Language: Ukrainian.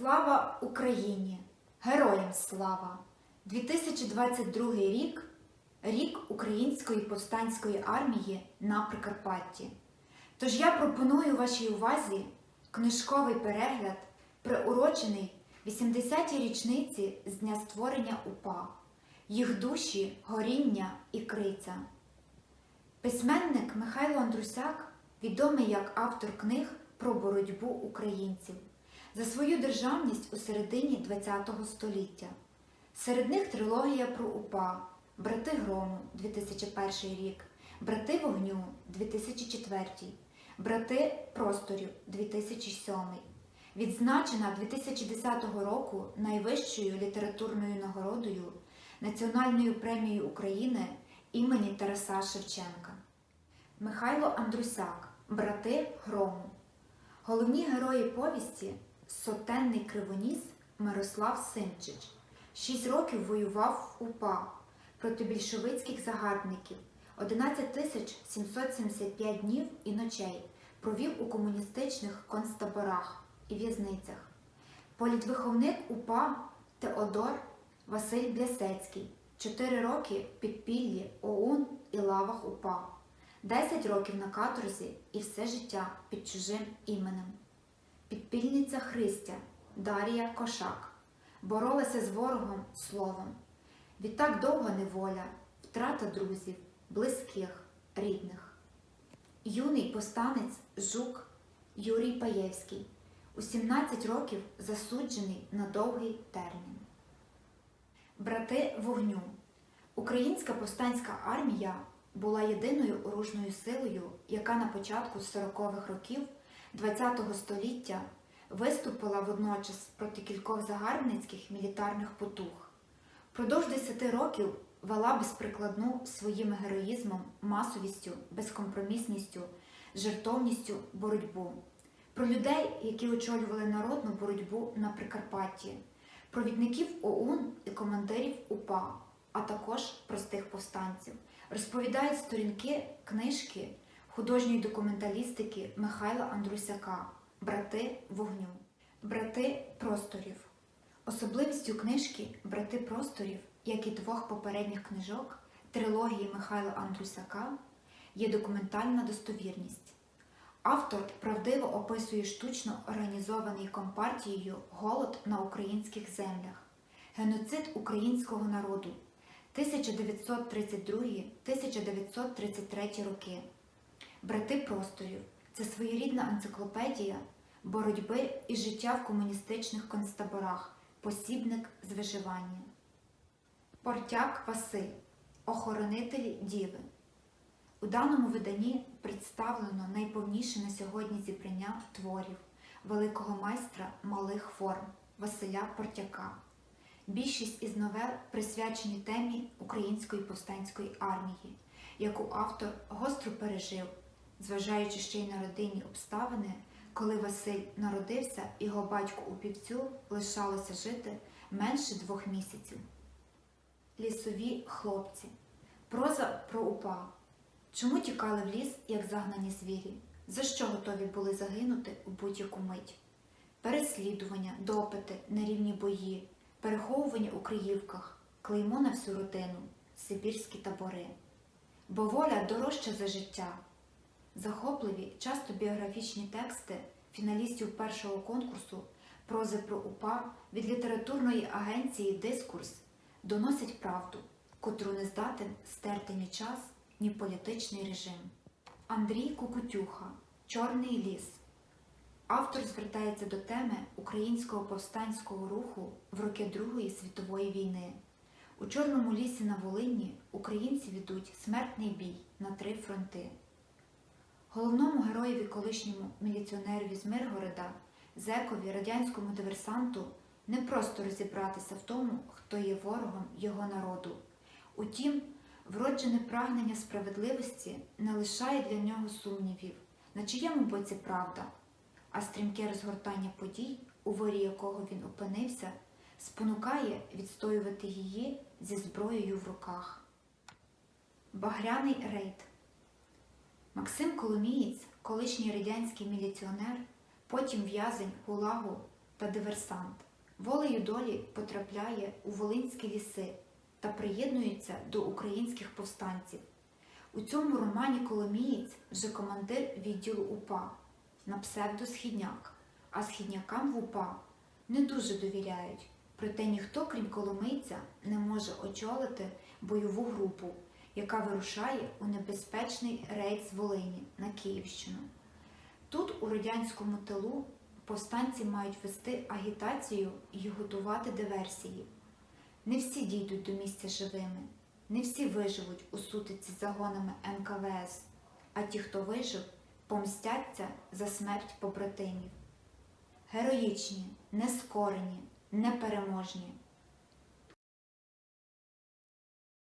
Слава Україні! Героям слава! 2022 рік рік Української повстанської армії на Прикарпатті. Тож я пропоную вашій увазі книжковий перегляд, приурочений 80-й річниці з дня створення УПА, їх душі, горіння і криця. Письменник Михайло Андрусяк відомий як автор книг про боротьбу українців за свою державність у середині ХХ століття. Серед них трилогія про УПА, Брати Грому 2001 рік, Брати Вогню 2004, Брати Просторів 2007, відзначена 2010 року найвищою літературною нагородою Національною премією України імені Тараса Шевченка. Михайло Андрусяк, Брати Грому. Головні герої повісті сотенний кривоніс Мирослав Симчич. Шість років воював в УПА проти більшовицьких загарбників. 11 тисяч 775 днів і ночей провів у комуністичних концтаборах і в'язницях. Політвиховник УПА Теодор Василь Блясецький. 4 роки підпіллі ОУН і лавах УПА. 10 років на каторзі і все життя під чужим іменем. Підпільниця Христя Дарія Кошак боролася з ворогом словом. Відтак довга неволя, втрата друзів, близьких, рідних. Юний повстанець Жук Юрій Паєвський у 17 років засуджений на довгий термін. Брати вогню. Українська повстанська армія була єдиною оружною силою, яка на початку 40-х років ХХ століття виступила водночас проти кількох загарбницьких мілітарних потуг. Продовж 10 років вела безприкладну своїм героїзмом, масовістю, безкомпромісністю, жертовністю боротьбу. Про людей, які очолювали народну боротьбу на Прикарпатті, провідників ОУН і командирів УПА, а також простих повстанців, розповідають сторінки книжки художньої документалістики Михайла Андрусяка Брати вогню, Брати просторів. Особливістю книжки Брати просторів, як і двох попередніх книжок трилогії Михайла Андрусяка, є документальна достовірність. Автор правдиво описує штучно організований компартією голод на українських землях, геноцид українського народу 1932-1933 роки. Брати просторів це своєрідна енциклопедія боротьби і життя в комуністичних концтаборах, посібник з виживання. Портяк Василь, охоронителі діви. У даному виданні представлено найповніше на сьогодні зібрання творів великого майстра малих форм Василя Портяка. Більшість із новел присвячені темі Української повстанської армії, яку автор гостро пережив, зважаючи ще й на родинні обставини, коли Василь народився, його батьку у півцю лишалося жити менше двох місяців. Лісові хлопці. Проза про упа. Чому тікали в ліс, як загнані звірі? За що готові були загинути у будь-яку мить? Переслідування, допити, нерівні бої, переховування у Криївках, клеймо на всю родину, сибірські табори. Бо воля дорожча за життя. Захопливі, часто біографічні тексти фіналістів першого конкурсу прози про УПА від літературної агенції Дискурс доносять правду, котру не здатен стерти ні час, ні політичний режим. Андрій Кукутюха Чорний ліс. Автор звертається до теми українського повстанського руху в роки Другої світової війни. У Чорному лісі на Волині українці ведуть смертний бій на три фронти. Головному героєві колишньому міліціонерові з Миргорода, зекові радянському диверсанту не просто розібратися в тому, хто є ворогом його народу. Утім, вроджене прагнення справедливості не лишає для нього сумнівів, на чиєму боці правда, а стрімке розгортання подій, у ворі якого він опинився, спонукає відстоювати її зі зброєю в руках. Багряний рейд Максим Коломієць, колишній радянський міліціонер, потім в'язень Гулагу, та диверсант. Волею долі потрапляє у Волинські ліси та приєднується до українських повстанців. У цьому романі Коломієць вже командир відділу УПА на псевдо Східняк, а східнякам в УПА не дуже довіряють. Проте ніхто, крім Коломийця, не може очолити бойову групу, яка вирушає у небезпечний рейд з Волині на Київщину. Тут, у радянському тилу, повстанці мають вести агітацію і готувати диверсії. Не всі дійдуть до місця живими, не всі виживуть у сутиці загонами НКВС, а ті, хто вижив, помстяться за смерть побратимів. Героїчні, нескорені, непереможні,